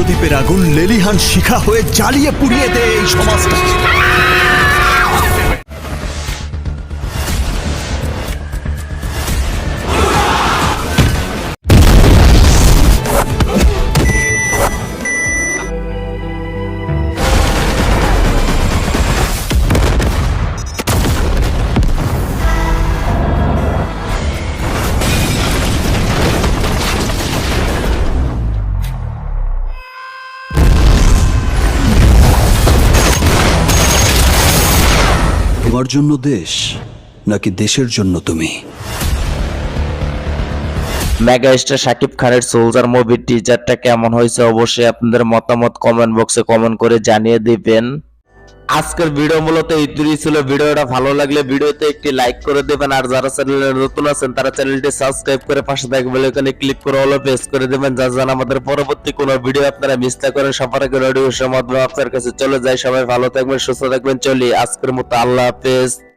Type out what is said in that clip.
প্রদীপের আগুন লেলিহান শিখা হয়ে জ্বালিয়ে পুড়িয়ে দেয় এই সমাজটা। তোমার জন্য দেশ, নাকি দেশের জন্য তুমি? মেগা স্টার শাকিব খানের সোলজার মুভির টিজারটা কেমন হয়েছে অবশ্যই আপনাদের মতামত কমেন্ট বক্সে কমেন্ট করে জানিয়ে দিবেন। আজকের ভিডিও মূলত এইটুকুই ছিল। ভিডিওটা ভালো লাগলে ভিডিওতে একটি লাইক করে দেবেন। আর যারা চ্যানেলে নতুন আছেন, তারা চ্যানেলটি সাবস্ক্রাইব করে পাশে থাকবে এখানে ক্লিক করে হলো প্রেস করে দেবেন যা যেন আমাদের পরবর্তী কোনো ভিডিও আপনারা মিস না করেন। সবার আগে নোটিফিকেশন মাধ্যমে আপনার কাছে চলে যায়। সবাই ভালো থাকবেন, সুস্থ থাকবেন। চলি আজকের মতো আল্লাহ হাফেজ।